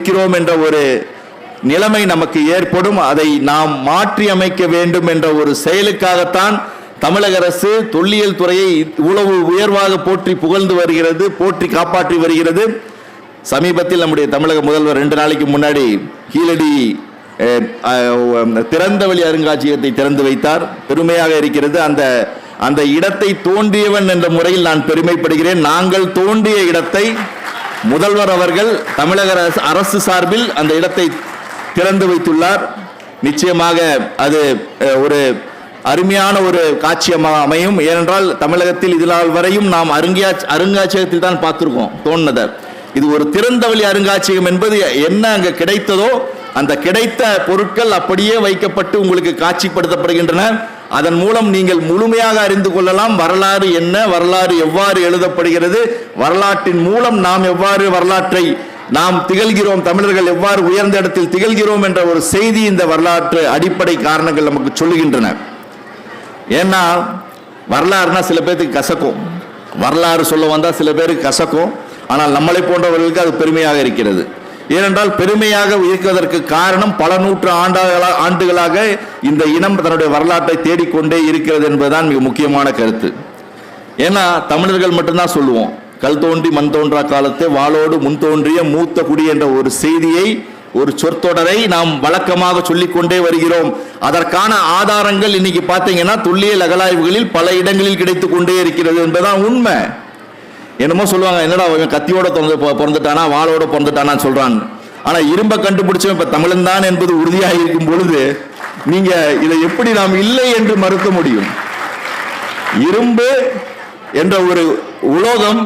இருக்கிறோம் என்ற ஒரு நிலைமை நமக்கு ஏற்படும். அதை நாம் மாற்றி அமைக்க வேண்டும் என்ற ஒரு செயலுக்காகத்தான் தமிழக அரசு தொல்லியல் துறையை இவ்வளவு உயர்வாக போற்றி புகழ்ந்து வருகிறது போற்றி காப்பாற்றி வருகிறது. சமீபத்தில் நம்முடைய தமிழக முதல்வர் ரெண்டு நாளைக்கு முன்னாடி கீழடி திறந்தவெளி அருங்காட்சியகத்தை திறந்து வைத்தார். பெருமையாக இருக்கிறது. அந்த அந்த இடத்தை தோண்டியவன் என்ற முறையில் நான் பெருமைப்படுகிறேன். நாங்கள் தோண்டிய இடத்தை முதல்வர் அவர்கள் தமிழக அரசு- அரசு சார்பில் அந்த இடத்தை திறந்து வைத்துள்ளார். நிச்சயமாக அது ஒரு அருமையான ஒரு காட்சியமாக அமையும். ஏனென்றால் தமிழகத்தில் இதனால் வரையும் நாம் அருங்கியா அருங்காட்சியகத்தில் தான் பார்த்துருக்கோம் தோணுனதை இது ஒரு திறந்தவெளி அருங்காட்சியகம் என்பது என்ன அங்கே கிடைத்ததோ அந்த கிடைத்த பொருட்கள் அப்படியே வைக்கப்பட்டு உங்களுக்கு காட்சிப்படுத்தப்படுகின்றன. அதன் மூலம் நீங்கள் முழுமையாக அறிந்து கொள்ளலாம். வரலாறு என்ன? வரலாறு எவ்வாறு எழுதப்படுகிறது? வரலாற்றின் மூலம் நாம் எவ்வாறு வரலாற்றை நாம் திகழ்கிறோம்? தமிழர்கள் எவ்வாறு உயர்ந்த இடத்தில் திகழ்கிறோம் என்ற ஒரு செய்தி இந்த வரலாற்று அடிப்படை காரணங்கள் நமக்கு சொல்லுகின்றன. ஏன்னா வரலாறுனா சில பேருக்கு கசக்கும். வரலாறு சொல்ல வந்தால் சில பேருக்கு கசக்கும். ஆனால் நம்மளை போன்றவர்களுக்கு அது பெருமையாக இருக்கிறது. ஏனென்றால் பெருமையாக இருக்கிறதற்கு காரணம் பல நூற்று ஆண்டாக ஆண்டுகளாக இந்த இனம் தன்னுடைய வரலாற்றை தேடிக்கொண்டே இருக்கிறது என்பதுதான் மிக முக்கியமான கருத்து. ஏன்னா தமிழர்கள் மட்டும்தான் சொல்லுவோம் கல் தோன்றி மண் தோன்றா காலத்தை வாளோடு முன் தோன்றிய மூத்த குடி என்ற ஒரு செய்தியை ஒரு சொற்தொடரை நாம் வழக்கமாக சொல்லிக்கொண்டே வருகிறோம். அதற்கான ஆதாரங்கள் இன்னைக்கு பார்த்தீங்கன்னா துல்லிய அகலாய்வுகளில் பல இடங்களில் கிடைத்துக் கொண்டே இருக்கிறது என்பதுதான் உண்மை. என்னமோ சொல்லுவாங்க என்னடா அவன் கத்தியோட பிறந்துட்டானா வாளோட பிறந்துட்டானா சொல்றாங்க ஆனா இரும்ப கண்டுபிடிச்சவன் இப்ப தமிழன் தான் என்பது உறுதியாக இருக்கும் பொழுது நீங்க இதை எப்படி நாம் இல்லை என்று மறுக்க முடியும்? இரும்பு என்ற ஒரு உலோகம்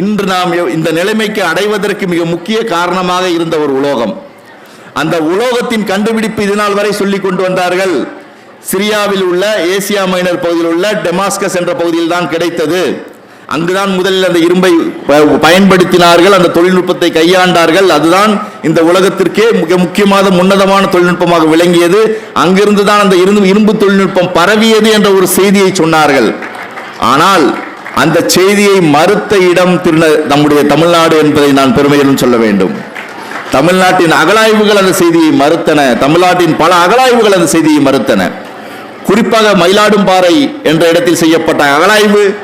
இன்று நாம் இந்த நிலைமைக்கு அடைவதற்கு மிக முக்கிய காரணமாக இருந்த ஒரு உலோகம். அந்த உலோகத்தின் கண்டுபிடிப்பு இதனால் வரை சொல்லி கொண்டு வந்தார்கள். சிரியாவில் உள்ள ஏசியா மைனர் பகுதியில் உள்ள டெமாஸ்கஸ் என்ற பகுதியில் தான் கிடைத்தது. அங்குதான் முதலில் அந்த இரும்பை ப- பயன்படுத்தினார்கள் அந்த தொழில்நுட்பத்தை கையாண்டார்கள். அதுதான் இந்த உலகத்திற்கே மிக முக்கியமான முன்னதமான தொழில்நுட்பமாக விளங்கியது. அங்கிருந்து தான் அந்த இரும்பு இரும்பு தொழில்நுட்பம் பரவியது என்ற ஒரு செய்தியை சொன்னார்கள். ஆனால் அந்த செய்தியை மறுத்த இடம் திருந நம்முடைய தமிழ்நாடு என்பதை நான் பெருமையுடன் சொல்ல வேண்டும். தமிழ்நாட்டின் அகலாய்வுகள் அந்த செய்தியை மறுத்தன. தமிழ்நாட்டின் பல அகலாய்வுகள் அந்த செய்தியை மறுத்தன. குறிப்பாக மயிலாடும்பாறை என்ற இடத்தில் செய்யப்பட்ட அகலாய்வு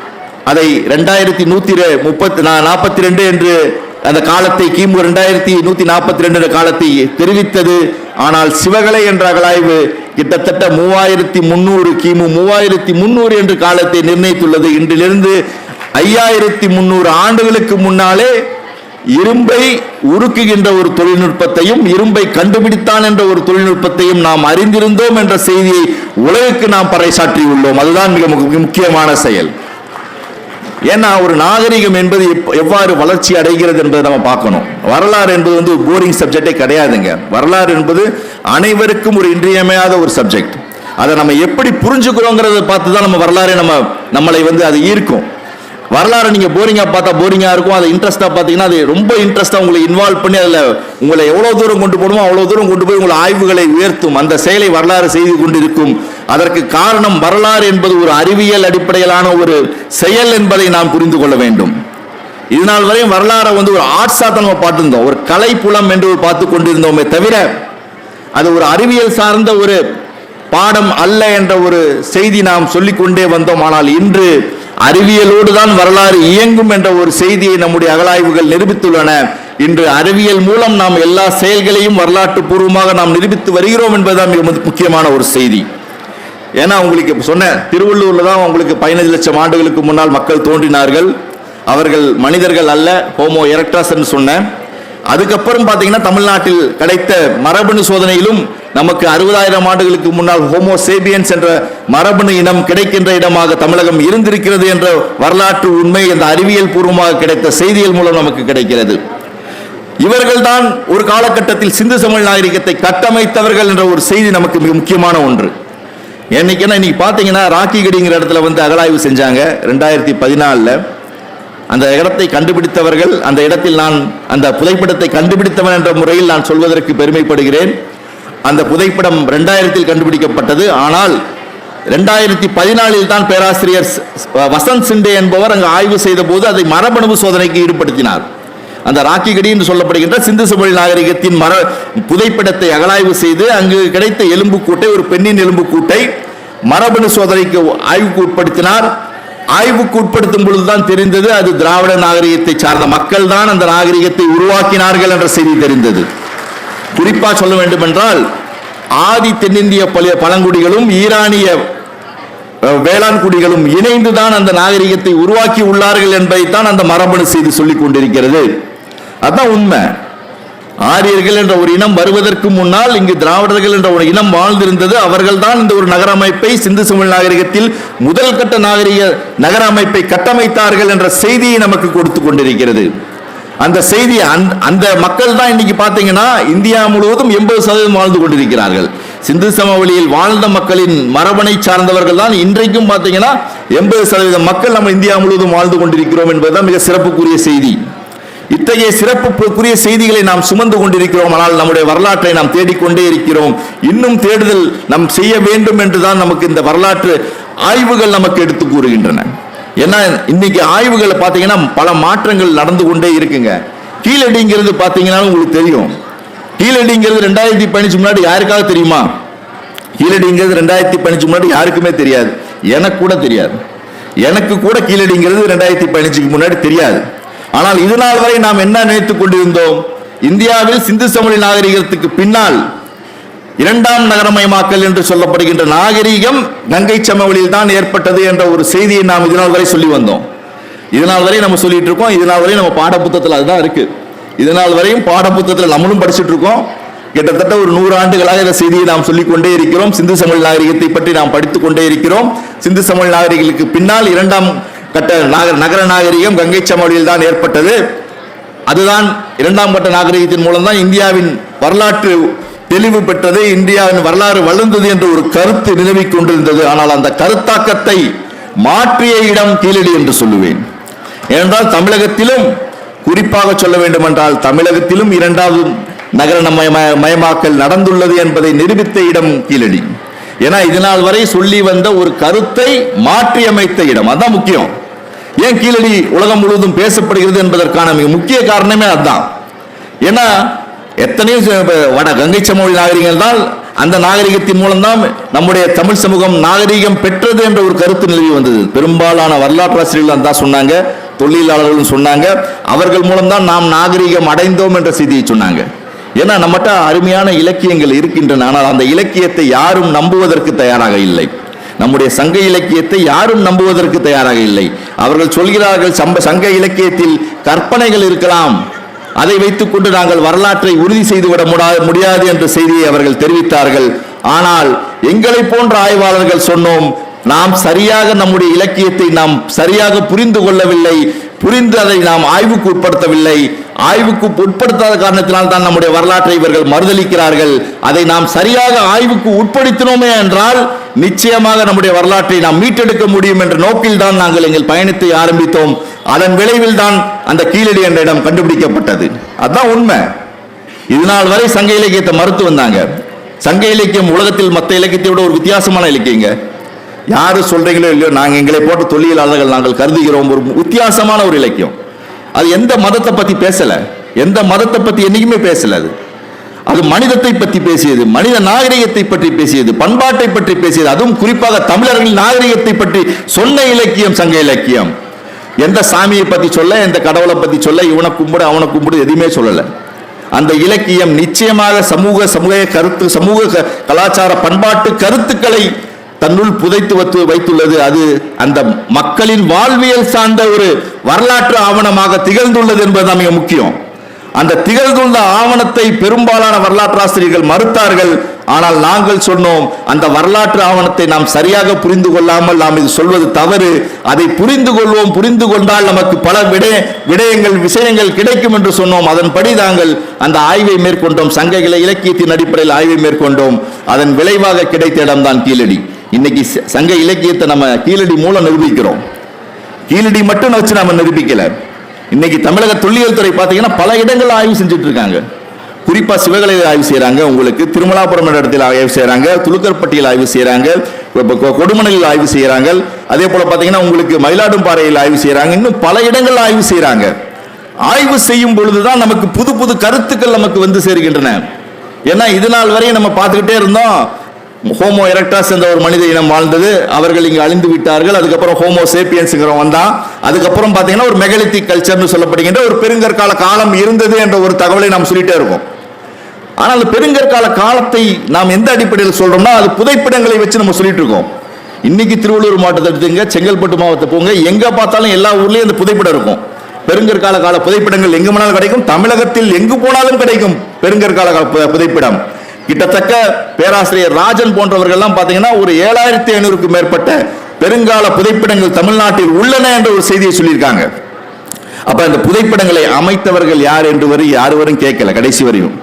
அதை ரெண்டாயிரத்தி நூத்தி முப்பத்தி நாற்பத்தி ரெண்டு என்று அந்த காலத்தை கிமு ரெண்டாயிரத்தி நூத்தி நாற்பத்தி ரெண்டு என்ற காலத்தை தெரிவித்தது. ஆனால் சிவகலை என்ற அகலாய்வு கிட்டத்தட்ட மூவாயிரத்தி முன்னூறு கிமு மூவாயிரத்தி முன்னூறு என்று காலத்தை நிர்ணயித்துள்ளது. இன்றிலிருந்து ஐயாயிரத்தி முன்னூறு ஆண்டுகளுக்கு முன்னாலே இரும்பை உருக்குகின்ற ஒரு தொழில்நுட்பத்தையும் இரும்பை கண்டுபிடித்தான் என்ற ஒரு தொழில்நுட்பத்தையும் நாம் அறிந்திருந்தோம் என்ற செய்தியை உலகுக்கு நாம் பறைசாற்றியுள்ளோம். அதுதான் மிக முக்கியமான செயல். ஏன்னா ஒரு நாகரிகம் என்பது எவ்வாறு வளர்ச்சி அடைகிறது என்பதை நம்ம பார்க்கணும். வரலாறு என்பது வந்து போரிங் சப்ஜெக்டே கிடையாதுங்க. வரலாறு என்பது அனைவருக்கும் ஒரு இன்றியமையாத ஒரு சப்ஜெக்ட் அதை நம்ம எப்படி புரிஞ்சுக்கிறோங்கிறத பார்த்து தான் நம்ம வரலாறு நம்ம நம்மளை வந்து அது ஈர்க்கும். வரலாறு நீங்கள் போரிங்காக பார்த்தா போரிங்காக இருக்கும். அதை இன்ட்ரெஸ்ட்டாக பார்த்தீங்கன்னா அது ரொம்ப இன்ட்ரெஸ்ட்டாக உங்களை இன்வால்வ் பண்ணி அதில் உங்களை எவ்வளோ தூரம் கொண்டு போகணுமோ அவ்வளோ தூரம் கொண்டு போய் உங்களை ஆய்வுகளை உயர்த்தும். அந்த செயலை வரலாறு செய்து கொண்டிருக்கும் அதற்கு காரணம் வரலாறு என்பது ஒரு அறிவியல் அடிப்படையிலான ஒரு செயல் என்பதை நாம் புரிந்து கொள்ள வேண்டும். இதனால் வரையும் வரலாறை வந்து ஒரு ஆர்ட்ஸாக தான் நம்ம பார்த்துருந்தோம். ஒரு கலை புலம் என்று பார்த்து கொண்டிருந்தோமே தவிர அது ஒரு அறிவியல் சார்ந்த ஒரு பாடம் அல்ல என்ற ஒரு செய்தி நாம் சொல்லிக்கொண்டே வந்தோம். ஆனால் இன்று அறிவியலோடு தான் வரலாறு இயங்கும் என்ற ஒரு செய்தியை நம்முடைய அகலாய்வுகள் நிரூபித்துள்ளன. இன்று அறிவியல் மூலம் நாம் எல்லா செயல்களையும் வரலாற்று பூர்வமாக நாம் நிரூபித்து வருகிறோம் என்பதுதான் மிக முக்கியமான ஒரு செய்தி. ஏன்னா உங்களுக்கு சொன்னேன் சொன்ன தான் உங்களுக்கு பதினஞ்சு லட்சம் ஆண்டுகளுக்கு முன்னால் மக்கள் தோன்றினார்கள். அவர்கள் மனிதர்கள் அல்ல ஹோமோ எரக்டாஸ் என்று சொன்னேன் அதுக்கப்புறம் பார்த்தீங்கன்னா தமிழ்நாட்டில் கிடைத்த மரபணு சோதனையிலும் நமக்கு அறுபதாயிரம் ஆண்டுகளுக்கு முன்னால் ஹோமோ சேபியன்ஸ் என்ற மரபணு இனம் கிடைக்கின்ற இடமாக தமிழகம் இருந்திருக்கிறது என்ற வரலாற்று உண்மை இந்த அறிவியல் பூர்வமாக கிடைத்த செய்திகள் மூலம் நமக்கு கிடைக்கிறது. இவர்கள்தான் ஒரு காலகட்டத்தில் சிந்து தமிழ் நாகரிகத்தை கட்டமைத்தவர்கள் என்ற ஒரு செய்தி நமக்கு மிக முக்கியமான ஒன்று. என்னைக்குன்னா இன்னைக்கு பார்த்தீங்கன்னா ராக்கிகடிங்கிற இடத்துல வந்து அகலாய்வு செஞ்சாங்க. ரெண்டாயிரத்தி பதினாலில். அந்த இடத்தை கண்டுபிடித்தவர்கள் அந்த இடத்தில் நான் அந்த புதைப்படத்தை கண்டுபிடித்தவன் என்ற முறையில் நான் சொல்வதற்கு பெருமைப்படுகிறேன். அந்த புதைப்படம் ரெண்டாயிரத்தில் கண்டுபிடிக்கப்பட்டது. ஆனால் ரெண்டாயிரத்தி பதினாலில் தான் பேராசிரியர் வசந்த் சிண்டே என்பவர் அங்கு ஆய்வு செய்த போது அதை மரபணு சோதனைக்கு ஈடுபடுத்தினார். அந்த ராக்கிகடி என்று சொல்லப்படுகின்ற சிந்து சமொழி நாகரிகத்தின் மர புதைப்படத்தை அகலாய்வு செய்து அங்கு கிடைத்த எலும்புக்கூட்டை ஒரு பெண்ணின் எலும்புக்கூட்டை மரபணு சோதனைக்கு ஆய்வுக்கு உட்படுத்தினார். ஆய்வுக்கு உட்படுத்தும் பொழுதுதான் தெரிந்தது அது திராவிட நாகரிகத்தை சார்ந்த மக்கள் தான் அந்த நாகரிகத்தை உருவாக்கினார்கள் என்ற செய்தி தெரிந்தது. குறிப்பாக சொல்ல வேண்டும் என்றால் ஆதி தென்னிந்திய பழைய பழங்குடிகளும் ஈரானிய வேளாண் குடிகளும் இணைந்துதான் அந்த நாகரிகத்தை உருவாக்கி உள்ளார்கள் என்பதைத்தான் அந்த மரபணு செய்தி சொல்லிக் கொண்டிருக்கிறது. அதான் உண்மை. ஆரியர்கள் என்ற ஒரு இனம் வருவதற்கு முன்னால் இங்கு திராவிடர்கள் என்ற ஒரு இனம் வாழ்ந்திருந்தது. அவர்கள்தான் இந்த ஒரு நகர அமைப்பை சிந்து சமவெளி நாகரிகத்தில் முதல் கட்ட நாகரிக நகர அமைப்பை கட்டமைத்தார்கள் என்ற செய்தியை நமக்கு கொடுத்து கொண்டிருக்கிறது. அந்த செய்தி அந்த- அந்த மக்கள் தான் இன்னைக்கு பார்த்தீங்கன்னா இந்தியா முழுவதும் எண்பது சதவீதம் வாழ்ந்து கொண்டிருக்கிறார்கள். சிந்து சமவெளியில் வாழ்ந்த மக்களின் மரபணை சார்ந்தவர்கள் தான் இன்றைக்கும் பார்த்தீங்கன்னா எண்பது சதவீதம் மக்கள் நம்ம இந்தியா முழுவதும் வாழ்ந்து கொண்டிருக்கிறோம் என்பதுதான் மிக சிறப்புக்குரிய செய்தி. இத்தகைய சிறப்புக்குரிய செய்திகளை நாம் சுமந்து கொண்டிருக்கிறோம். ஆனால் நம்முடைய வரலாற்றை நாம் தேடிக்கொண்டே இருக்கிறோம். இன்னும் தேடுதல் நாம் செய்ய வேண்டும் என்றுதான் நமக்கு இந்த வரலாற்று ஆய்வுகள் நமக்கு எடுத்து கூறுகின்றன. ஏன்னா இன்னைக்கு ஆய்வுகளை பார்த்தீங்கன்னா பல மாற்றங்கள் நடந்து கொண்டே இருக்குங்க. கீழடிங்கிறது பார்த்தீங்கன்னா உங்களுக்கு தெரியும். கீழடிங்கிறது ரெண்டாயிரத்தி பதினஞ்சு முன்னாடி யாருக்காவது தெரியுமா? கீழடிங்கிறது ரெண்டாயிரத்தி பதினஞ்சு முன்னாடி யாருக்குமே தெரியாது. எனக்கு கூட தெரியாது. எனக்கு கூட கீழடிங்கிறது ரெண்டாயிரத்தி பதினஞ்சுக்கு முன்னாடி தெரியாது. ஆனால் இது நாள் வரை நாம் என்ன நினைத்துக் கொண்டிருந்தோம்? இந்தியாவில் சிந்து சமவெளி நாகரிகத்துக்கு பின்னால் இரண்டாம் நகரமயமாக்கல் என்று சொல்லப்படுகின்ற நாகரிகம் கங்கை சமவெளியில் தான் ஏற்பட்டது என்ற ஒரு செய்தியை நாம் இதனால் வரை சொல்லி வந்தோம். இதனால் வரை நம்ம சொல்லிட்டு இருக்கோம். இதனால் வரை நம்ம பாடப்புத்தகத்தில் அதுதான் இருக்குது இதனால் வரையும் பாடப்புத்தகத்தில் நம்மளும் படிச்சுட்டு இருக்கோம். கிட்டத்தட்ட ஒரு நூறு ஆண்டுகளாக இந்த செய்தியை நாம் சொல்லிக் கொண்டே இருக்கிறோம். சிந்து சமவெளி நாகரிகத்தை பற்றி நாம் படித்துக் கொண்டே இருக்கிறோம். சிந்து சமவெளி நாகரிகளுக்கு பின்னால் இரண்டாம் கட்ட நாக நகர நாகரிகம் கங்கை சமவெளியில் தான் ஏற்பட்டது. அதுதான் இரண்டாம் கட்ட நாகரிகத்தின் மூலம் தான் இந்தியாவின் வரலாற்று தெளிவு பெற்றது. இந்தியாவின் வரலாறு வளர்ந்தது என்ற ஒரு கருத்து நிலவிக் கொண்டிருந்தது. ஆனால் அந்த கருத்தாக்கத்தை மாற்றிய இடம் கீழடி என்று சொல்லுவேன். ஏனென்றால் தமிழகத்திலும் குறிப்பாக சொல்ல வேண்டும் என்றால் தமிழகத்திலும் இரண்டாவது நகர மய- மயமாக்கல் நடந்துள்ளது என்பதை நிரூபித்த இடம் கீழடி. ஏன்னா இதனால் வரை சொல்லி வந்த ஒரு கருத்தை மாற்றியமைத்த இடம். அதான் முக்கியம். ஏன் கீழடி உலகம் முழுவதும் பேசப்படுகிறது என்பதற்கான மிக முக்கிய காரணமே அதுதான். ஏன்னா எத்தனையோ வட கங்கை சமவெளி நாகரிகங்கள் தான் அந்த நாகரிகத்தின் மூலம்தான் நம்முடைய தமிழ் சமூகம் நாகரிகம் பெற்றது என்ற ஒரு கருத்து நிலவி வந்தது. பெரும்பாலான வரலாற்றாசிரியர்கள் தான் சொன்னாங்க. தொழிலாளர்களும் சொன்னாங்க. அவர்கள் மூலம்தான் நாம் நாகரிகம் அடைந்தோம் என்ற செய்தியை சொன்னாங்க. ஏன்னா நம்மகிட்ட அருமையான இலக்கியங்கள் இருக்கின்றன. ஆனால் அந்த இலக்கியத்தை யாரும் நம்புவதற்கு தயாராக இல்லை. நம்முடைய சங்க இலக்கியத்தை யாரும் நம்புவதற்கு தயாராக இல்லை. அவர்கள் சொல்கிறார்கள் சம்ப சங்க இலக்கியத்தில் கற்பனைகள் இருக்கலாம். அதை வைத்துக்கொண்டு நாங்கள் வரலாற்றை உறுதி செய்துவிட முடா- முடியாது என்ற செய்தியை அவர்கள் தெரிவித்தார்கள். ஆனால் எங்களை போன்ற ஆய்வாளர்கள் சொன்னோம் நாம் சரியாக நம்முடைய இலக்கியத்தை நாம் சரியாக புரிந்து கொள்ளவில்லை புரிந்து அதை நாம் ஆய்வுக்கு உட்படுத்தவில்லை. ஆய்வுக்கு உட்படுத்தாத காரணத்தினால் தான் நம்முடைய வரலாற்றை இவர்கள் மறுதளிக்கிறார்கள். அதை நாம் சரியாக ஆய்வுக்கு உட்படுத்தினோமே என்றால் நிச்சயமாக நம்முடைய வரலாற்றை நாம் மீட்டெடுக்க முடியும் என்ற நோக்கில் தான் நாங்கள் எங்கள் பயணத்தை ஆரம்பித்தோம். அதன் விளைவில் தான் அந்த கீழடி என்ற இடம் கண்டுபிடிக்கப்பட்டது. அதான் உண்மை. இதனால் வரை சங்க இலக்கியத்தை மறுத்து வந்தாங்க. சங்க இலக்கியம் உலகத்தில் மற்ற இலக்கியத்தை விட ஒரு வித்தியாசமான இலக்கியங்க. யாரு சொல்றீங்களோ இல்லையோ நாங்கள் எங்களை போட்ட தொழிலாளர்கள் நாங்கள் கருதுகிறோம். ஒரு வித்தியாசமான ஒரு இலக்கியம். அது எந்த மதத்தை பத்தி பேசல? எந்த மதத்தை பத்தி என்னைக்குமே பேசல அது. அது மனிதத்தை பற்றி பேசியது மனித நாகரிகத்தை பற்றி பேசியது பண்பாட்டை பற்றி பேசியது. அதுவும் குறிப்பாக தமிழர்கள் நாகரிகத்தை பற்றி சொன்ன இலக்கியம் சங்க இலக்கியம். எந்த சாமியை பற்றி சொல்ல எந்த கடவுளை பற்றி சொல்ல இவனை கும்பிடு அவனை கும்பிடு எதுவுமே சொல்லலை. அந்த இலக்கியம் நிச்சயமாக சமூக சமூக கருத்து சமூக க- கலாச்சார பண்பாட்டு கருத்துக்களை தன்னுள் புதைத்து வைத்து வைத்துள்ளது. அது அந்த மக்களின் வாழ்வியல் சார்ந்த ஒரு வரலாற்று ஆவணமாக திகழ்ந்துள்ளது என்பது மிக முக்கியம். அந்த திகழ்ந்துள்ள ஆவணத்தை பெரும்பாலான வரலாற்றாசிரியர்கள் மறுத்தார்கள். ஆனால் நாங்கள் சொன்னோம் அந்த வரலாற்று ஆவணத்தை நாம் சரியாக புரிந்து கொள்ளாமல் நாம் இது சொல்வது தவறு. அதை புரிந்து கொள்வோம் புரிந்து கொண்டால் நமக்கு பல விடய விடயங்கள் விஷயங்கள் கிடைக்கும் என்று சொன்னோம். அதன்படி நாங்கள் அந்த ஆய்வை மேற்கொண்டோம். சங்க இலக்கியத்தின் அடிப்படையில் ஆய்வை மேற்கொண்டோம். அதன் விளைவாக கிடைத்த இடம்தான் கீழடி. இன்னைக்கு ச- சங்க இலக்கியத்தை நம்ம கீழடி மூலம் நிரூபிக்கிறோம். கீழடி மட்டும் வச்சு நம்ம நிரூபிக்கல. இன்னைக்கு தமிழக தொல்லியல் துறை பார்த்தீங்கன்னா பல இடங்கள் ஆய்வு செஞ்சுட்டு இருக்காங்க குறிப்பா சிவகலையில் ஆய்வு செய்யறாங்க உங்களுக்கு திருமலாபுரம் என்ற இடத்தில் ஆய்வு செய்யறாங்க துலுக்கர்பட்டியில் ஆய்வு செய்யறாங்க கொ- கொடுமணலில் ஆய்வு செய்யறாங்க அதே போல பாத்தீங்கன்னா உங்களுக்கு மயிலாடும்பாறையில் ஆய்வு செய்யறாங்க இன்னும் பல இடங்கள் ஆய்வு செய்யறாங்க ஆய்வு செய்யும் பொழுதுதான் நமக்கு புது புது கருத்துக்கள் நமக்கு வந்து சேர்கின்றன. ஏன்னா இது நாள் வரையும் நம்ம பார்த்துக்கிட்டே இருந்தோம். ஹோமோ எரக்டாஸ் என்ற ஒரு மனித இனம் வாழ்ந்தது. அவர்கள் இங்கே அழிந்து விட்டார்கள். அதுக்கப்புறம் ஹோமோ சேப்பியன்ஸ்ங்கிறவன் வந்தான் அதுக்கப்புறம் பார்த்தீங்கன்னா ஒரு மெகலித்திக் கல்ச்சர்னு சொல்லப்படுகின்ற ஒரு பெருங்கற்கால காலம் இருந்தது என்ற ஒரு தகவலை நாம் சொல்லிட்டே இருக்கோம். ஆனால் அந்த பெருங்கற்கால காலத்தை நாம் எந்த அடிப்படையில் சொல்றோம்னா அது புதைப்பிடங்களை வச்சு நம்ம சொல்லிட்டு இருக்கோம். இன்னைக்கு திருவள்ளூர் மாவட்டத்தை எடுத்துங்க செங்கல்பட்டு மாவட்டத்தை போங்க எங்க பார்த்தாலும் எல்லா ஊர்லயும் அந்த புதைப்பிடம் இருக்கும். பெருங்கற்கால கால புதைப்பிடங்கள் எங்கு போனாலும் கிடைக்கும். தமிழகத்தில் எங்கு போனாலும் கிடைக்கும் பெருங்கற்கால கால புதைப்படம் புதைப்பிடம். கிட்டத்தட்ட பேராசிரியர் ராஜன் போன்றவர்கள்லாம் பார்த்தீங்கன்னா ஒரு ஏழாயிரத்தி ஐநூறுக்கும் மேற்பட்ட பெருங்கால புதைப்பிடங்கள் தமிழ்நாட்டில் உள்ளன என்ற ஒரு செய்தியை சொல்லியிருக்காங்க. அப்ப அந்த புதைப்படங்களை அமைத்தவர்கள் யார் என்று வரை வரும் கேட்கல கடைசி வரையும்.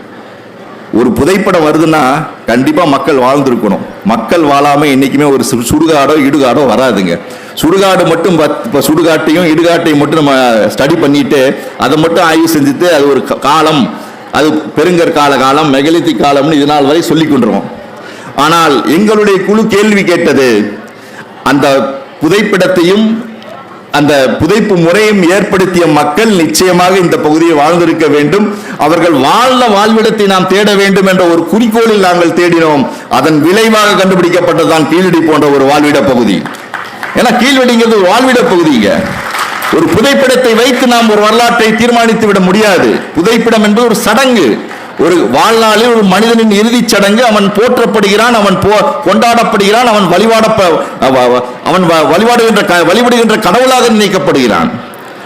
ஒரு புதைப்படம் வருதுன்னா கண்டிப்பா மக்கள் வாழ்ந்திருக்கணும். மக்கள் வாழாம என்னைக்குமே ஒரு சு- சுடுகாடோ இடுகாடோ வராதுங்க. சுடுகாடு மட்டும் பத்- சுடுகாட்டையும் இடுகாட்டையும் மட்டும் நம்ம ஸ்டடி பண்ணிட்டு அதை மட்டும் ஆய்வு செஞ்சுட்டு அது ஒரு க- காலம் அது பெருங்கற்கால காலம் மெகலித்தி காலம்னு இது நாள் வரை சொல்லிக் கொண்டிருவோம் ஆனால் எங்களுடைய குழு கேள்வி கேட்டது அந்த புதைப்பிடத்தையும் அந்த புதைப்பு முறையும் ஏற்படுத்திய மக்கள் நிச்சயமாக இந்த பகுதியை வாழ்ந்திருக்க வேண்டும். அவர்கள் வாழ்ந்த வாழ்விடத்தை நாம் தேட வேண்டும் என்ற ஒரு குறிக்கோளில் நாங்கள் தேடினோம். அதன் விளைவாக கண்டுபிடிக்கப்பட்டதுதான் கீழடி போன்ற ஒரு வாழ்விட பகுதி. ஏன்னா கீழ்வெடிங்கிறது ஒரு வாழ்விட பகுதிங்க ஒரு புதைப்பிடத்தை வைத்து நாம் ஒரு வரலாற்றை தீர்மானித்து விட முடியாது. புதைப்பிடம் என்பது ஒரு சடங்கு. ஒரு வாழ்நாளில் ஒரு மனிதனின் இறுதிச் சடங்கு. அவன் போற்றப்படுகிறான் அவன் போ கொண்டாடப்படுகிறான் அவன் வழிபாட அவன் வ- வழிபாடுகின்ற க- வழிபடுகின்ற கடவுளாக நினைக்கப்படுகிறான்.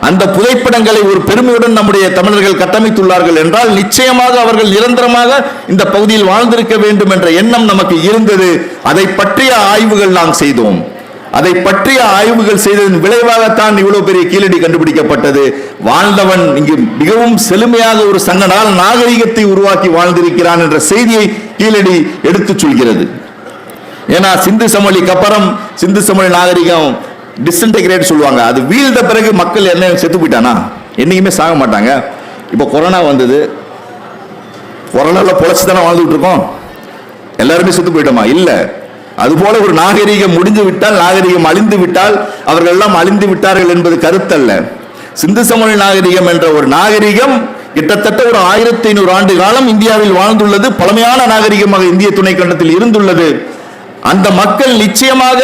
அந்த புதைப்படங்களை ஒரு பெருமையுடன் நம்முடைய தமிழர்கள் கட்டமைத்துள்ளார்கள் என்றால் நிச்சயமாக அவர்கள் நிரந்தரமாக இந்த பகுதியில் வாழ்ந்திருக்க வேண்டும் என்ற எண்ணம் நமக்கு இருந்தது. அதை பற்றிய ஆய்வுகள் நாம் செய்தோம். அதை பற்றிய ஆய்வுகள் செய்ததன் விளைவாகத்தான் இவ்வளவு பெரிய கீழடி கண்டுபிடிக்கப்பட்டது. வாழ்ந்தவன் இங்கு மிகவும் செழுமையாக ஒரு சங்க நாள் நாகரிகத்தை உருவாக்கி வாழ்ந்திருக்கிறான் என்ற செய்தியை கீழடி எடுத்துச் சொல்கிறது. ஏன்னா சிந்து சமொழிக்கு அப்புறம் சிந்து சமொழி நாகரிகம் டிஸ்இன்டெகிரேட் சொல்லுவாங்க. அது வீழ்ந்த பிறகு மக்கள் என்ன செத்து போயிட்டானா? என்னைக்குமே சாக மாட்டாங்க. இப்போ கொரோனா வந்தது. கொரோனால பொழைச்சி தானே வாழ்ந்துட்டு இருக்கோம். எல்லாருமே செத்து போயிட்டோமா? இல்லை. அதுபோல ஒரு நாகரிகம் முடிந்து விட்டால் நாகரீகம் அழிந்து விட்டால் அவர்கள் எல்லாம் அழிந்து விட்டார்கள் என்பது கருத்தல்ல. சிந்து சமவெளி நாகரிகம் என்ற ஒரு நாகரிகம் கிட்டத்தட்ட ஒரு ஆயிரத்தி ஐநூறு ஆண்டு காலம் இந்தியாவில் வாழ்ந்துள்ளது. பழமையான நாகரிகமாக இந்திய துணைக்கண்டத்தில் இருந்துள்ளது. அந்த மக்கள் நிச்சயமாக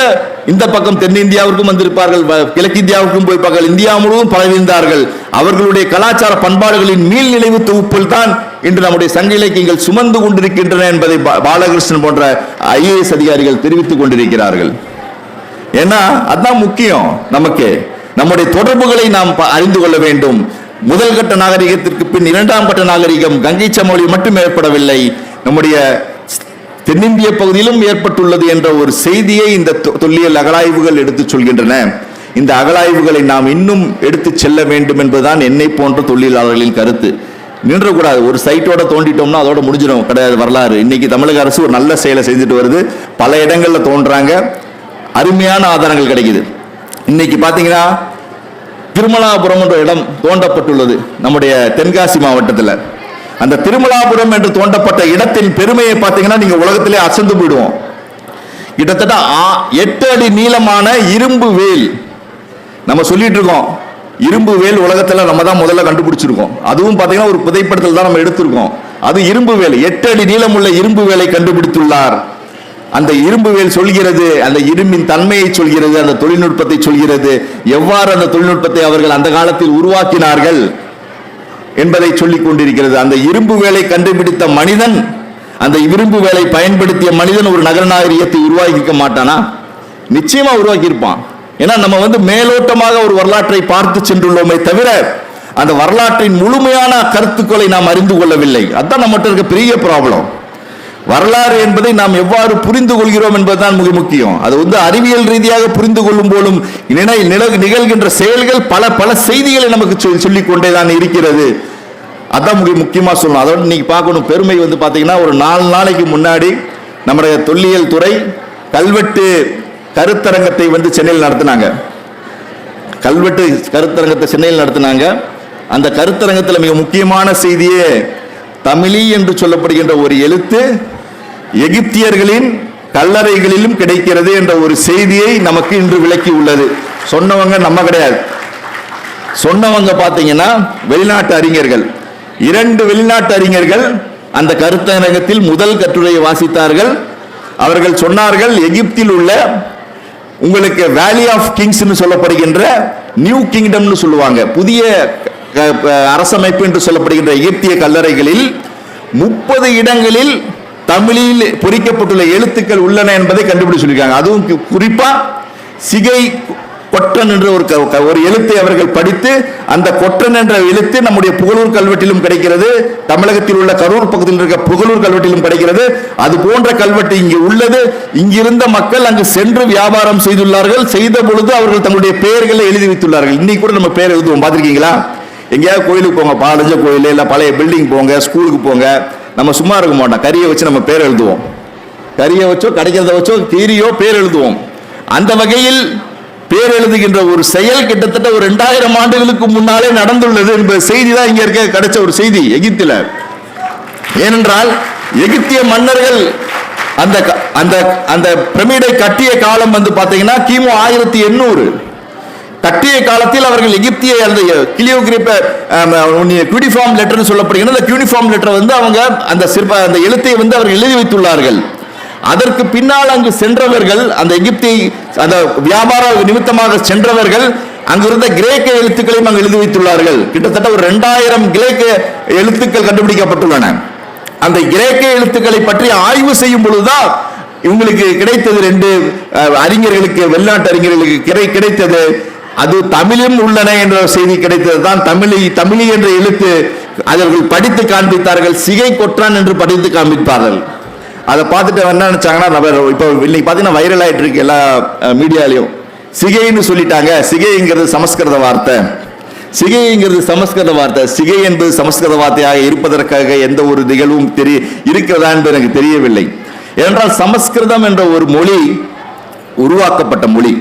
இந்த பக்கம் தென்னிந்தியாவிற்கும் வந்திருப்பார்கள் வ- கிழக்கிந்தியாவுக்கும் போயிருப்பார்கள் இந்தியா முழுவதும் பரவிந்தார்கள் அவர்களுடைய கலாச்சார பண்பாடுகளின் மீள் நினைவு தொகுப்பில் தான் இன்று நம்முடைய சங்க இலக்கியங்கள் சுமந்து கொண்டிருக்கின்றன என்பதை பாலகிருஷ்ணன் போன்ற ஐஏஎஸ் அதிகாரிகள் தெரிவித்துக் கொண்டிருக்கிறார்கள். ஏன்னா அதான் முக்கியம் நமக்கு. நம்முடைய தொடர்புகளை நாம் ப- அறிந்து கொள்ள வேண்டும். முதல் கட்ட நாகரிகத்திற்கு பின் இரண்டாம் கட்ட நாகரிகம் கங்கை சமவெளி மட்டும் ஏற்படவில்லை. நம்முடைய தென்னிந்திய பகுதியிலும் ஏற்பட்டுள்ளது என்ற ஒரு செய்தியை இந்த தொ- தொல்லியல் அகலாய்வுகள் எடுத்துச் சொல்கின்றன. இந்த அகலாய்வுகளை நாம் இன்னும் எடுத்துச் செல்ல வேண்டும் என்பதுதான் என்னை போன்ற தொழிலாளர்களின் கருத்து. நின்றக்கூடாது. ஒரு சைட்டோட தோண்டிட்டோம்னா அதோட முடிஞ்சிடும் கிடையாது வரலாறு. இன்னைக்கு தமிழக அரசு ஒரு நல்ல செயலை செஞ்சுட்டு வருது. பல இடங்களில் தோன்றாங்க. அருமையான ஆதாரங்கள் கிடைக்குது. இன்னைக்கு பார்த்தீங்கன்னா திருமலாபுரம் என்ற இடம் தோண்டப்பட்டுள்ளது. நம்முடைய தென்காசி மாவட்டத்தில். அந்த திருமலாபுரம் என்று தோண்டப்பட்ட இடத்தின் பெருமையை பார்த்தீங்கன்னா நீங்கள் உலகத்திலே அசந்து போயிடுவோம். கிட்டத்தட்ட ஆ- எட்டு அடி நீளமான இரும்பு வேல். நம்ம சொல்லிட்டு இருக்கோம். இரும்பு வேல் உலகத்தில் நம்ம தான் முதல்ல கண்டுபிடிச்சிருக்கோம். அதுவும் பார்த்தீங்கன்னா ஒரு புதைப்படத்தில் தான் நம்ம எடுத்திருக்கோம். அது இரும்பு வேல். எட்டு அடி நீளமுள்ள இரும்பு வேலை கண்டுபிடித்துள்ளார். அந்த இரும்பு வேல் சொல்கிறது அந்த இரும்பின் தன்மையை சொல்கிறது அந்த தொழில்நுட்பத்தை சொல்கிறது எவ்வாறு அந்த தொழில்நுட்பத்தை அவர்கள் அந்த காலத்தில் உருவாக்கினார்கள் என்பதை சொல்லிக் கொண்டிருக்கிறது. அந்த இரும்பு வேலை கண்டுபிடித்த மனிதன் அந்த இரும்பு வேலை பயன்படுத்திய மனிதன் ஒரு நகர நாகரிகத்தை உருவாக்கிக்க மாட்டானா? நிச்சயமா உருவாக்கியிருப்பான். ஏன்னா நம்ம வந்து மேலோட்டமாக ஒரு வரலாற்றை பார்த்து சென்றுள்ளோமே தவிர அந்த வரலாற்றின் முழுமையான கருத்துக்களை நாம் அறிந்து கொள்ளவில்லை. அதுதான் நம்மகிட்ட இருக்க பெரிய ப்ராப்ளம் வரலாறு என்பதை நாம் எவ்வாறு புரிந்து கொள்கிறோம் என்பதுதான் மிக முக்கியம். அது வந்து அறிவியல் ரீதியாக புரிந்து கொள்ளும் போலும் நிகழ்கின்ற செயல்கள் பல பல செய்திகளை நமக்கு சொல்- சொல்லிக் கொண்டே தான் இருக்கிறது. அதான் மிக முக்கியமாக சொல்லணும். அதோட நீங்க பார்க்கணும். பெருமை வந்து பார்த்தீங்கன்னா ஒரு நாலு நாளைக்கு முன்னாடி நம்முடைய தொல்லியல் துறை கல்வெட்டு கருத்தரங்கத்தை வந்து சென்னையில் நடத்தினாங்க. கல்வெட்டு கருத்தரங்கத்தை சென்னையில் நடத்தினாங்க. அந்த கருத்தரங்கத்தில் மிக முக்கியமான செய்தியே தமிழி என்று சொல்லப்படுகின்ற ஒரு எழுத்து எகிப்தியர்களின் கல்லறைகளிலும் கிடைக்கிறது என்ற ஒரு செய்தியை நமக்கு இன்று விளக்கி உள்ளது. சொன்னவங்க நம்ம கிடையாது. சொன்னவங்க பார்த்தீங்கன்னா வெளிநாட்டு அறிஞர்கள். இரண்டு வெளிநாட்டு அறிஞர்கள் அந்த கருத்தரங்கத்தில் முதல் கட்டுரையை வாசித்தார்கள். அவர்கள் சொன்னார்கள் எகிப்தில் உள்ள உங்களுக்கு வேலி ஆஃப் கிங்ஸ்னு சொல்லப்படுகின்ற நியூ கிங்டம்னு சொல்லுவாங்க. புதிய அரசமைப்பு என்று சொல்லப்படுகின்ற எகிப்திய கல்லறைகளில் முப்பது இடங்களில் தமிழில் பொறிக்கப்பட்டுள்ள எழுத்துக்கள் உள்ளன என்பதை கண்டுபிடிச்சு சொல்லியிருக்காங்க. அதுவும் கு- குறிப்பா சிகை கொட்டன் என்ற ஒரு ஒரு எழுத்தை அவர்கள் படித்து அந்த கொற்றன் என்ற எழுத்து நம்முடைய புகழூர் கல்வெட்டிலும் கிடைக்கிறது. தமிழகத்தில் உள்ள கரூர் பகுதியில் இருக்க புகழூர் கல்வெட்டிலும் கிடைக்கிறது. அது போன்ற கல்வெட்டு இங்கு உள்ளது. இங்கிருந்த மக்கள் அங்கு சென்று வியாபாரம் செய்துள்ளார்கள். செய்த பொழுது அவர்கள் தங்களுடைய பெயர்களை எழுதி வைத்துள்ளார்கள். இன்னைக்கு கூட நம்ம பேர் எழுதுவோம். பார்த்துருக்கீங்களா? எங்கேயாவது கோயிலுக்கு போங்க. பாலஞ்ச கோயில் இல்லை பழைய பில்டிங் போங்க ஸ்கூலுக்கு போங்க. நம்ம சும்மா இருக்க மாட்டோம். கரியை வச்சு நம்ம பேர் எழுதுவோம். கரியை வச்சோ கிடைக்கிறத வச்சோ கீரியோ பேர் எழுதுவோம். அந்த வகையில் பேர் எழுதுகின்ற ஒரு செயல் கிட்டத்தட்ட ஒரு ரெண்டாயிரம் ஆண்டுகளுக்கு முன்னாலே நடந்துள்ளது என்பது செய்தி தான் இங்க இருக்க கிடைச்ச ஒரு செய்தி எகிப்தில. ஏனென்றால் எகிப்திய மன்னர்கள் அந்த க- அந்த அந்த பிரமிடை கட்டிய காலம் வந்து பார்த்தீங்கன்னா கிமு ஆயிரத்தி எண்ணூறு. கட்டிய காலத்தில் அவர்கள் எகிப்திய அந்த கிளியோகிரிப்ப யூனிஃபார்ம் லெட்டர் சொல்லப்படுகிற அந்த யூனிஃபார்ம் லெட்டர் வந்து அவங்க அந்த சிற்ப அந்த எழுத்தை வந்து அவர்கள் எழுதி வைத்துள்ளார்கள். அதற்கு பின்னால் அங்கு சென்றவர்கள் அந்த எகிப்தை அந்த வியாபார நிமித்தமாக சென்றவர்கள் அங்கிருந்த கிரேக்க எழுத்துக்களையும் அங்கு எழுதி வைத்துள்ளார்கள். கிட்டத்தட்ட ஒரு ரெண்டாயிரம் கிரேக்க எழுத்துக்கள் கண்டுபிடிக்கப்பட்டுள்ளன. அந்த கிரேக்க எழுத்துக்களை பற்றி ஆய்வு செய்யும் பொழுதுதான் இவங்களுக்கு கிடைத்தது ரெண்டு அறிஞர்களுக்கு வெளிநாட்டு அறிஞர்களுக்கு கிடை கிடைத்தது. அது தமிழும் உள்ளன என்ற செய்தி கிடைத்தது தான் தமிழி தமிழி என்ற எழுத்து அவர்கள் படித்து காண்பித்தார்கள். சிகை கொற்றான் என்று படித்து காண்பிப்பார்கள். அதை பார்த்துட்டு என்ன நினச்சாங்கன்னா நம்ம இப்போ இன்னைக்கு பார்த்தீங்கன்னா வைரல் இருக்கு எல்லா மீடியாலையும் சிகைன்னு சொல்லிட்டாங்க. சிகைங்கிறது சமஸ்கிருத வார்த்தை. சிகைங்கிறது சமஸ்கிருத வார்த்தை. சிகை என்பது சமஸ்கிருத வார்த்தையாக இருப்பதற்காக எந்த ஒரு நிகழ்வும் தெரிய இருக்கிறதா என்பது எனக்கு தெரியவில்லை. ஏனென்றால் சமஸ்கிருதம் என்ற ஒரு மொழி உருவாக்கப்பட்ட மொழி.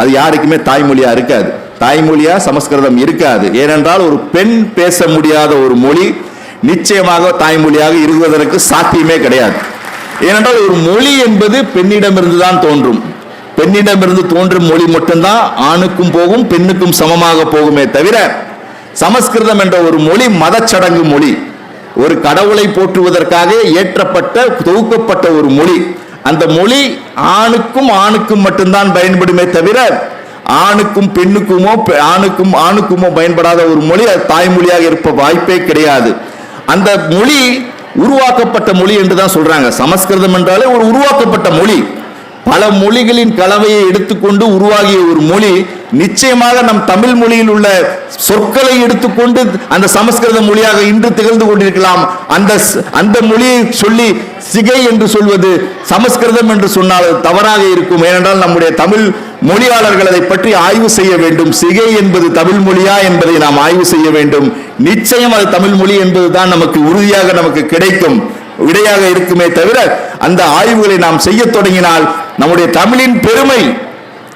அது யாருக்குமே தாய்மொழியா இருக்காது. தாய்மொழியா சமஸ்கிருதம் இருக்காது. ஏனென்றால் ஒரு பெண் பேச முடியாத ஒரு மொழி நிச்சயமாக தாய்மொழியாக இருப்பதற்கு சாத்தியமே கிடையாது. ஏனென்றால் ஒரு மொழி என்பது பெண்ணிடமிருந்து தான் தோன்றும். பெண்ணிடமிருந்து தோன்றும் மொழி மட்டும்தான் ஆணுக்கும் போகும் பெண்ணுக்கும் சமமாக போகுமே தவிர சமஸ்கிருதம் என்ற ஒரு மொழி மதச்சடங்கு மொழி. ஒரு கடவுளை போற்றுவதற்காக ஏற்றப்பட்ட தொகுக்கப்பட்ட ஒரு மொழி. அந்த மொழி ஆணுக்கும் ஆணுக்கும் மட்டும்தான் பயன்படுமே தவிர ஆணுக்கும் பெண்ணுக்குமோ ஆணுக்கும் ஆணுக்குமோ பயன்படாத ஒரு மொழி அது தாய்மொழியாக இருப்ப வாய்ப்பே கிடையாது. அந்த மொழி உருவாக்கப்பட்ட மொழி என்று தான் சொல்றாங்க. சமஸ்கிருதம் என்றாலே ஒரு உருவாக்கப்பட்ட மொழி. பல மொழிகளின் கலவையை எடுத்துக்கொண்டு உருவாகிய ஒரு மொழி. நிச்சயமாக நம் தமிழ் மொழியில் உள்ள சொற்களை எடுத்துக்கொண்டு அந்த சமஸ்கிருத மொழியாக இன்று திகழ்ந்து கொண்டிருக்கலாம். அந்த அந்த மொழியை சொல்லி சிகை என்று சொல்வது சமஸ்கிருதம் என்று சொன்னால் தவறாக இருக்கும். ஏனென்றால் நம்முடைய தமிழ் மொழியாளர்கள் அதை பற்றி ஆய்வு செய்ய வேண்டும். சிகை என்பது தமிழ் மொழியா என்பதை நாம் ஆய்வு செய்ய வேண்டும். நிச்சயம் அது தமிழ் மொழி என்பதுதான் நமக்கு உறுதியாக நமக்கு கிடைக்கும். விடையாக இருக்குமே தவிர அந்த ஆய்வுகளை நாம் செய்ய தொடங்கினால் நம்முடைய தமிழின் பெருமை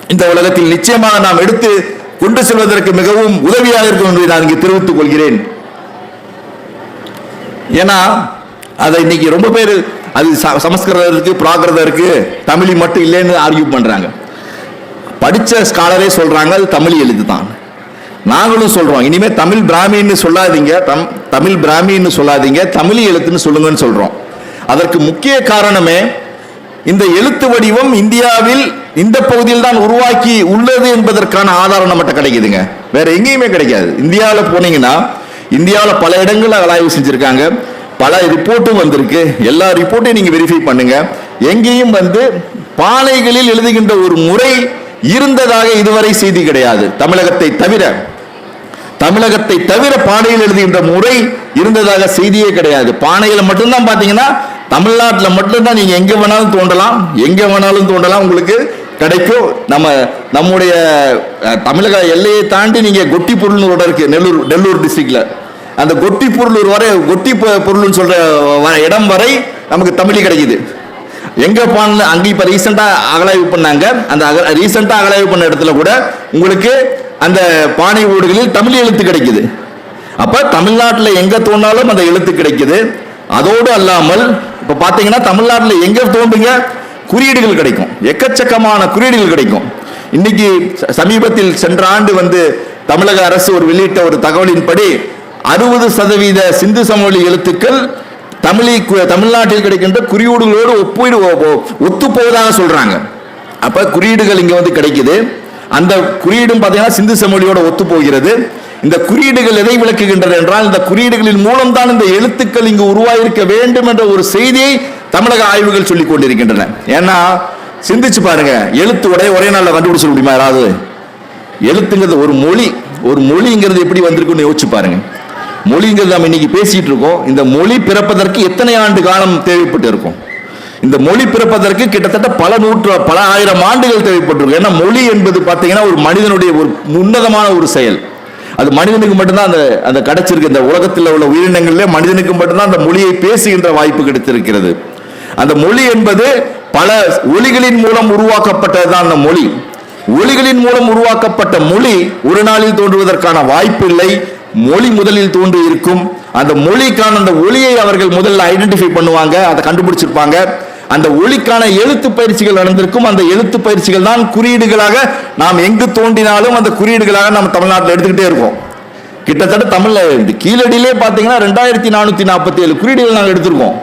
இந்த உலகத்தில் நிச்சயமாக நாம் எடுத்து கொண்டு செல்வதற்கு மிகவும் உதவியாக இருக்கும் என்பதை நான் இங்கு தெரிவித்துக் கொள்கிறேன். ஏன்னா அதை இன்னைக்கு ரொம்ப பேர் அது ச- சமஸ்கிருதம் இருக்கு பிராகிருதம் இருக்கு தமிழி மட்டும் இல்லைன்னு ஆர்கியூ பண்றாங்க. படித்த ஸ்காலரே சொல்கிறாங்க அது தமிழ் எழுத்து தான் நாங்களும் சொல்கிறோம் இனிமே தமிழ் பிராமின்னு சொல்லாதீங்க தம் தமிழ் பிராமின்னு சொல்லாதீங்க தமிழ் எழுத்துன்னு சொல்லுங்கன்னு சொல்கிறோம் அதற்கு முக்கிய காரணமே இந்த எழுத்து வடிவம் இந்தியாவில் இந்த பகுதியில் தான் உருவாக்கி உள்ளது என்பதற்கான ஆதாரம் நம்மகிட்ட கிடைக்குதுங்க. வேற எங்கேயுமே கிடைக்காது. இந்தியாவில் போனீங்கன்னா இந்தியாவில் பல இடங்களில் ஆய்வு செஞ்சுருக்காங்க. பல ரிப்போர்ட்டும் வந்திருக்கு. எல்லா ரிப்போர்ட்டையும் நீங்கள் வெரிஃபை பண்ணுங்க. எங்கேயும் வந்து பாலைகளில் எழுதுகின்ற ஒரு முறை இருந்ததாக இதுவரை செய்தி கிடையாது. தமிழகத்தை தவிர தமிழகத்தை தவிர பானையில் எழுதுகின்ற முறை இருந்ததாக செய்தியே கிடையாது. பானையில் மட்டும்தான் பார்த்தீங்கன்னா தமிழ்நாட்டில் மட்டும்தான் நீங்கள் எங்கே வேணாலும் தோண்டலாம் எங்கே வேணாலும் தோண்டலாம் உங்களுக்கு கிடைக்கும். நம்ம நம்முடைய தமிழக எல்லையை தாண்டி நீங்கள் கொட்டி பொருள்னு ஒரு இருக்குது நெல்லூர் நெல்லூர் டிஸ்ட்ரிக்டில் அந்த கொட்டி பொருள் வரை கொட்டி பொ- பொருள்னு சொல்கிற இடம் வரை நமக்கு தமிழ் கிடைக்குது. எங்க பான்ல அங்கே இப்ப ரீசெண்டா அகலாய்வு பண்ணாங்க. அந்த ரீசெண்டா அகலாய்வு பண்ண இடத்துல கூட உங்களுக்கு அந்த பானை ஓடுகளில் தமிழ் எழுத்து கிடைக்குது. அப்ப தமிழ்நாட்டில் எங்க தோண்டாலும் அந்த எழுத்து கிடைக்குது. அதோடு அல்லாமல் இப்ப பாத்தீங்கன்னா தமிழ்நாட்டில் எங்க தோண்டுங்க குறியீடுகள் கிடைக்கும். எக்கச்சக்கமான குறியீடுகள் கிடைக்கும். இன்னைக்கு ச- சமீபத்தில் சென்ற ஆண்டு வந்து தமிழக அரசு ஒரு வெளியிட்ட ஒரு தகவலின்படி அறுபது சதவீத சிந்து சமவெளி எழுத்துக்கள் தமிழி தமிழ்நாட்டில் கிடைக்கின்ற குறியீடுகளோடு ஒப்பீடு ஒத்து போவதாக சொல்றாங்க. அப்ப குறியீடுகள் இங்க வந்து கிடைக்குது. அந்த குறியீடும் பார்த்தீங்கன்னா சிந்து செமொழியோட ஒத்து போகிறது இந்த குறியீடுகள் எதை விளக்குகின்றது என்றால் இந்த குறியீடுகளின் மூலம்தான் இந்த எழுத்துக்கள் இங்கு உருவாயிருக்க வேண்டும் என்ற ஒரு செய்தியை தமிழக ஆய்வுகள் சொல்லிக் கொண்டிருக்கின்றன. ஏன்னா சிந்திச்சு பாருங்க எழுத்து உடைய ஒரே நாளில் கண்டுபிடிச்சிட முடியுமா யாராவது? எழுத்துங்கிறது ஒரு மொழி. ஒரு மொழிங்கிறது எப்படி வந்திருக்குன்னு யோசிச்சு பாருங்க. மொழிங்கிறது நம்ம இன்னைக்கு பேசிட்டு இருக்கோம். இந்த மொழி பிறப்பதற்கு எத்தனை ஆண்டு காலம் தேவைப்பட்டு இருக்கும்? இந்த மொழி பிறப்பதற்கு கிட்டத்தட்ட பல நூற்று பல ஆயிரம் ஆண்டுகள் தேவைப்பட்டிருக்கும். ஏன்னா மொழி என்பது பார்த்தீங்கன்னா ஒரு மனிதனுடைய ஒரு உன்னதமான ஒரு செயல். அது மனிதனுக்கு மட்டும்தான் அந்த அந்த கிடைச்சிருக்கு. இந்த உலகத்தில் உள்ள உயிரினங்களிலே மனிதனுக்கு மட்டும்தான் அந்த மொழியை பேசுகின்ற வாய்ப்பு கிடைத்திருக்கிறது. அந்த மொழி என்பது பல ஒலிகளின் மூலம் உருவாக்கப்பட்டதுதான் அந்த மொழி. ஒலிகளின் மூலம் உருவாக்கப்பட்ட மொழி ஒரு நாளில் தோன்றுவதற்கான வாய்ப்பில்லை. மொழி முதலில் தோன்றி இருக்கும். அந்த மொழிக்கான அந்த ஒளியை அவர்கள் முதல்ல ஐடென்டிஃபை பண்ணுவாங்க அதை கண்டுபிடிச்சிருப்பாங்க. அந்த ஒளிக்கான எழுத்து பயிற்சிகள் நடந்திருக்கும். அந்த எழுத்து பயிற்சிகள் தான் குறியீடுகளாக நாம் எங்கு தோண்டினாலும் அந்த குறியீடுகளாக நம்ம தமிழ்நாட்டில் எடுத்துக்கிட்டே இருக்கோம். கிட்டத்தட்ட தமிழ்ல கீழடியிலே பார்த்தீங்கன்னா ரெண்டாயிரத்தி நானூத்தி நாற்பத்தி ஏழு குறியீடுகள் நாங்கள் எடுத்திருக்கோம்.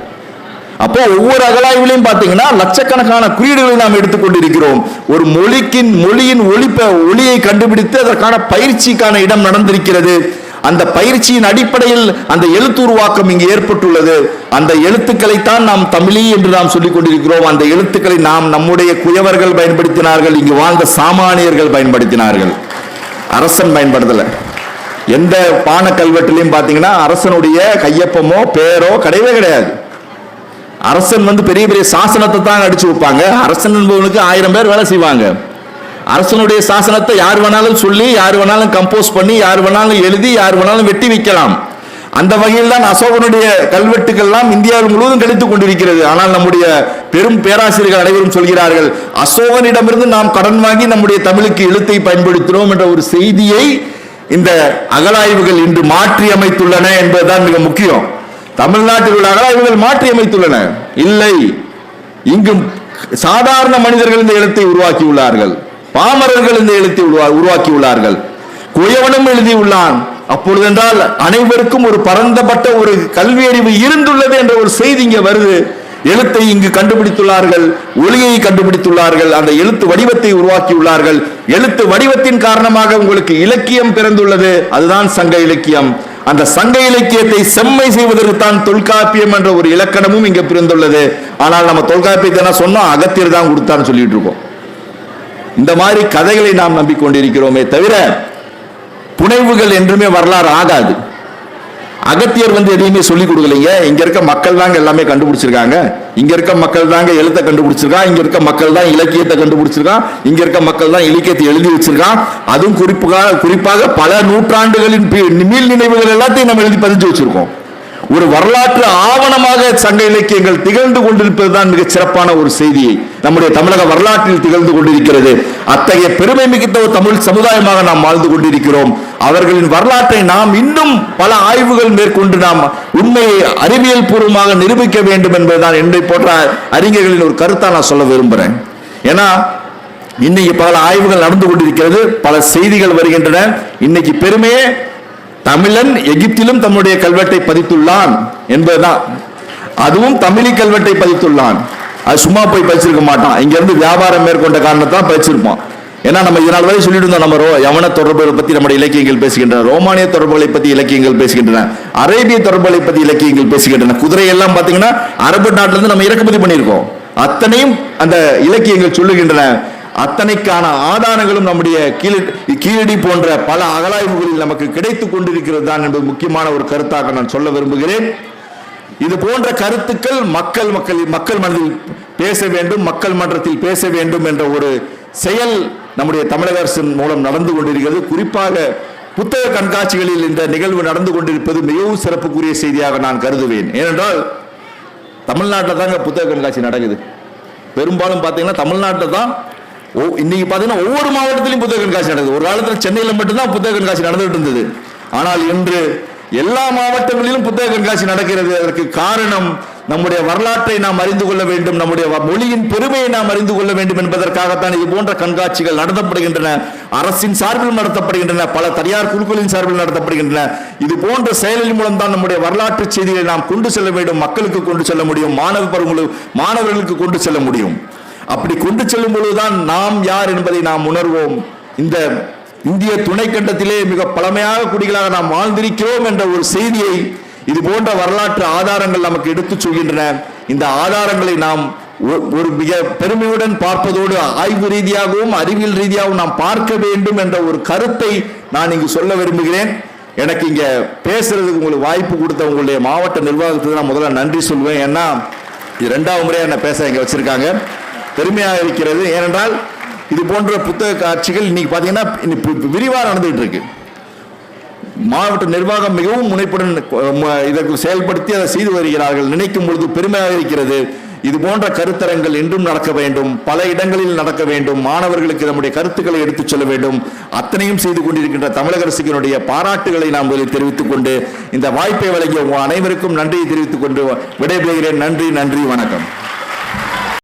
அப்போ ஒவ்வொரு அகலாய்விலையும் பார்த்தீங்கன்னா லட்சக்கணக்கான குறியீடுகளை நாம் எடுத்துக்கொண்டிருக்கிறோம். ஒரு மொழிக்கின் மொழியின் ஒளிப்ப ஒளியை கண்டுபிடித்து அதற்கான பயிற்சிக்கான இடம் நடந்திருக்கிறது. அந்த பயிற்சியின் அடிப்படையில் அந்த எழுத்து உருவாக்கம் இங்கு ஏற்பட்டுள்ளது. அந்த எழுத்துக்களைத்தான் நாம் தமிழி என்று நாம் சொல்லிக் கொண்டிருக்கிறோம் அந்த எழுத்துக்களை நாம் நம்முடைய குயவர்கள் பயன்படுத்தினார்கள். இங்கு வாழ்ந்த சாமானியர்கள் பயன்படுத்தினார்கள். அரசன் பயன்படுத்தல. எந்த பான கல்வெட்டுலையும் பார்த்தீங்கன்னா அரசனுடைய கையொப்பமோ பேரோ கிடையவே கிடையாது. அரசன் வந்து பெரிய பெரிய சாசனத்தை தான் அடிச்சு வைப்பாங்க. அரசன் என்பவனுக்கு ஆயிரம் பேர் வேலை செய்வாங்க. அரசனுடைய சாசனத்தை யார் வேணாலும் சொல்லி யார் வேணாலும் கம்போஸ் பண்ணி யார் வேணாலும் எழுதி யார் வேணாலும் வெட்டி வைக்கலாம். அந்த வகையில் தான் அசோகனுடைய கல்வெட்டுகள்லாம் இந்தியாவில் முழுவதும் கிடைத்துக் கொண்டிருக்கிறது. ஆனால் நம்முடைய பெரும் பேராசிரியர்கள் அனைவரும் சொல்கிறார்கள் அசோகனிடமிருந்து நாம் கடன் வாங்கி நம்முடைய தமிழுக்கு எழுத்தை பயன்படுத்தினோம் என்ற ஒரு செய்தியை இந்த அகலாய்வுகள் இன்று மாற்றி அமைத்துள்ளன என்பதுதான் மிக முக்கியம். தமிழ்நாட்டில் உள்ள அகலாய்வுகள் மாற்றி அமைத்துள்ளன. இல்லை இங்கும் சாதாரண மனிதர்கள் இந்த எழுத்தை உருவாக்கியுள்ளார்கள். பாமரர்கள் இந்த எழுத்தை உருவா- உருவாக்கியுள்ளார்கள். குயவனும் எழுதியுள்ளான். அப்பொழுதென்றால் அனைவருக்கும் ஒரு பரந்தப்பட்ட ஒரு கல்வி அறிவு இருந்துள்ளது என்ற ஒரு செய்தி இங்கே வருது. எழுத்தை இங்கு கண்டுபிடித்துள்ளார்கள் ஒளியை கண்டுபிடித்துள்ளார்கள் அந்த எழுத்து வடிவத்தை உருவாக்கியுள்ளார்கள். எழுத்து வடிவத்தின் காரணமாக உங்களுக்கு இலக்கியம் பிறந்துள்ளது. அதுதான் சங்க இலக்கியம். அந்த சங்க இலக்கியத்தை செம்மை செய்வதற்கு தான் தொல்காப்பியம் என்ற ஒரு இலக்கணமும் இங்கே பிறந்துள்ளது. ஆனால் நம்ம தொல்காப்பியத்தை என்ன சொன்னோம்? அகத்தியர் தான் கொடுத்தான்னு சொல்லிட்டு இருக்கோம். இந்த மாதிரி கதைகளை நாம் நம்பிக்கொண்டிருக்கிறோமே தவிர புனைவுகள் என்றுமே வரலாறு ஆகாது. அகத்தியர் வந்து எதையுமே சொல்லிக் கொடுக்கலைங்க. இங்க இருக்க மக்கள் தாங்க எல்லாமே கண்டுபிடிச்சிருக்காங்க. இங்க இருக்க மக்கள் தாங்க எழுத்தை கண்டுபிடிச்சிருக்கான் இங்க இருக்க மக்கள் தான் இலக்கியத்தை கண்டுபிடிச்சிருக்கான் இங்க இருக்க மக்கள் தான் இலக்கியத்தை எழுதி வச்சிருக்கான் அதுவும் குறிப்பாக குறிப்பாக பல நூற்றாண்டுகளின் மீள் நினைவுகள் எல்லாத்தையும் நம்ம எழுதி பதிஞ்சு வச்சிருக்கோம். ஒரு வரலாற்று ஆவணமாக சங்க இலக்கியங்கள் திகழ்ந்து கொண்டிருப்பதுதான் மிக சிறப்பான ஒரு செய்தியை நம்முடைய தமிழக வரலாற்றில் திகழ்ந்து கொண்டிருக்கிறது. அத்தகைய பெருமை மிகுந்த ஒரு தமிழ் சமுதாயமாக நாம் வாழ்ந்து கொண்டிருக்கிறோம். அவர்களின் வரலாற்றை நாம் இன்னும் பல ஆய்வுகள் மேற்கொண்டு நாம் உண்மையை அறிவியல் பூர்வமாக நிரூபிக்க வேண்டும் என்பதுதான் என்னை போன்ற அறிஞர்களின் ஒரு கருத்தா நான் சொல்ல விரும்புகிறேன் ஏன்னா இன்னைக்கு பல ஆய்வுகள் நடந்து கொண்டிருக்கிறது பல செய்திகள் வருகின்றன. இன்னைக்கு பெருமையே தமிழன் எகிப்திலும் தம்முடைய கல்வெட்டை பதித்துள்ளான் என்பதுதான். அதுவும் தமிழி கல்வெட்டை பதித்துள்ளான். அது சும்மா போய் பதிச்சிருக்க மாட்டான். இங்க இருந்து வியாபாரம் மேற்கொண்ட காரணத்தான் பதிச்சிருப்பான். ஏன்னா நம்ம இதனால் வரை சொல்லிட்டு இருந்தோம் நம்ம ரோ- யவன தொடர்புகளை பற்றி நம்முடைய இலக்கியங்கள் பேசுகின்றன. ரோமானிய தொடர்புகளை பற்றி இலக்கியங்கள் பேசுகின்றன. அரேபிய தொடர்புகளை பற்றி இலக்கியங்கள் பேசுகின்றன. குதிரை எல்லாம் பார்த்தீங்கன்னா அரபு நாட்டிலிருந்து நம்ம இறக்குமதி பண்ணியிருக்கோம். அத்தனையும் அந்த இலக்கியங்கள் சொல்லுகின்றன. அத்தனைக்கான ஆதாரங்களும் நம்முடைய கீழ கீழடி போன்ற பல அகலாய்வுகளில் நமக்கு கிடைத்து கொண்டிருக்கிறது தான் என்பது முக்கியமான ஒரு கருத்தாக நான் சொல்ல விரும்புகிறேன். இது போன்ற கருத்துக்கள் மக்கள் மக்கள் மக்கள் மனதில் பேச வேண்டும் மக்கள் மன்றத்தில் பேச வேண்டும் என்ற ஒரு செயல் நம்முடைய தமிழக அரசின் மூலம் நடந்து கொண்டிருக்கிறது. குறிப்பாக புத்தக கண்காட்சிகளில் இந்த நிகழ்வு நடந்து கொண்டிருப்பது மிகவும் சிறப்புக்குரிய செய்தியாக நான் கருதுவேன். ஏனென்றால் தமிழ்நாட்டில் தாங்க புத்தக கண்காட்சி நடக்குது. பெரும்பாலும் பார்த்தீங்கன்னா தமிழ்நாட்டில் தான் இன்னைக்கு பார்த்தீங்கன்னா ஒவ்வொரு மாவட்டத்திலும் புத்தக கண்காட்சி நடக்குது. ஒரு காலத்தில் சென்னையில் மட்டும்தான் புத்தக கண்காட்சி நடந்துகிட்டு இருந்தது. ஆனால் இன்று எல்லா மாவட்டங்களிலும் புத்தக கண்காட்சி நடக்கிறது. அதற்கு காரணம் நம்முடைய வரலாற்றை நாம் அறிந்து கொள்ள வேண்டும். நம்முடைய மொழியின் பெருமையை நாம் அறிந்து கொள்ள வேண்டும் என்பதற்காகத்தான் இது போன்ற கண்காட்சிகள் நடத்தப்படுகின்றன. அரசின் சார்பில் நடத்தப்படுகின்றன. பல தனியார் குழுக்களின் சார்பில் நடத்தப்படுகின்றன. இது போன்ற செயலின் மூலம் தான் நம்முடைய வரலாற்று செய்திகளை நாம் கொண்டு செல்ல வேண்டும். மக்களுக்கு கொண்டு செல்ல முடியும். மாணவ பருவங்களுக்கு மாணவர்களுக்கு கொண்டு செல்ல முடியும். அப்படி கொண்டு செல்லும் பொழுதுதான் நாம் யார் என்பதை நாம் உணர்வோம். இந்த இந்திய துணைக்கண்டத்திலே மிக பழமையாக குடிகளாக நாம் வாழ்ந்திருக்கிறோம் என்ற ஒரு செய்தியை இது போன்ற வரலாற்று ஆதாரங்கள் நமக்கு எடுத்துச் சொல்கின்றன. இந்த ஆதாரங்களை நாம் ஒரு மிக பெருமையுடன் பார்ப்பதோடு ஆய்வு ரீதியாகவும் அறிவியல் ரீதியாகவும் நாம் பார்க்க வேண்டும் என்ற ஒரு கருத்தை நான் இங்கு சொல்ல விரும்புகிறேன். எனக்கு இங்க பேசுறதுக்கு உங்களுக்கு வாய்ப்பு கொடுத்த உங்களுடைய மாவட்ட நிர்வாகத்துக்கு நான் முதல்ல நன்றி சொல்வேன். ஏன்னா இது ரெண்டாவது முறையா என்ன பேச இங்க வச்சிருக்காங்க. பெருமையாக இருக்கிறது. ஏனென்றால் இது போன்ற புத்தக காட்சிகள் இன்னைக்கு பார்த்தீங்கன்னா விரிவாக நடந்துகிட்டு இருக்கு. மாவட்ட நிர்வாகம் மிகவும் முனைப்புடன் இதற்கு செயல்படுத்தி அதை செய்து வருகிறார்கள். நினைக்கும் பொழுது பெருமையாக இருக்கிறது. இது போன்ற கருத்தரங்கள் இன்றும் நடக்க வேண்டும். பல இடங்களில் நடக்க வேண்டும். மாணவர்களுக்கு நம்முடைய கருத்துக்களை எடுத்துச் சொல்ல வேண்டும். அத்தனையும் செய்து கொண்டிருக்கின்ற தமிழக அரசுகளுடைய பாராட்டுகளை நாம் முதலில் தெரிவித்துக் கொண்டு இந்த வாய்ப்பை வழங்கிய அனைவருக்கும் நன்றியை தெரிவித்துக் கொண்டு விடைபெறுகிறேன். நன்றி நன்றி வணக்கம்.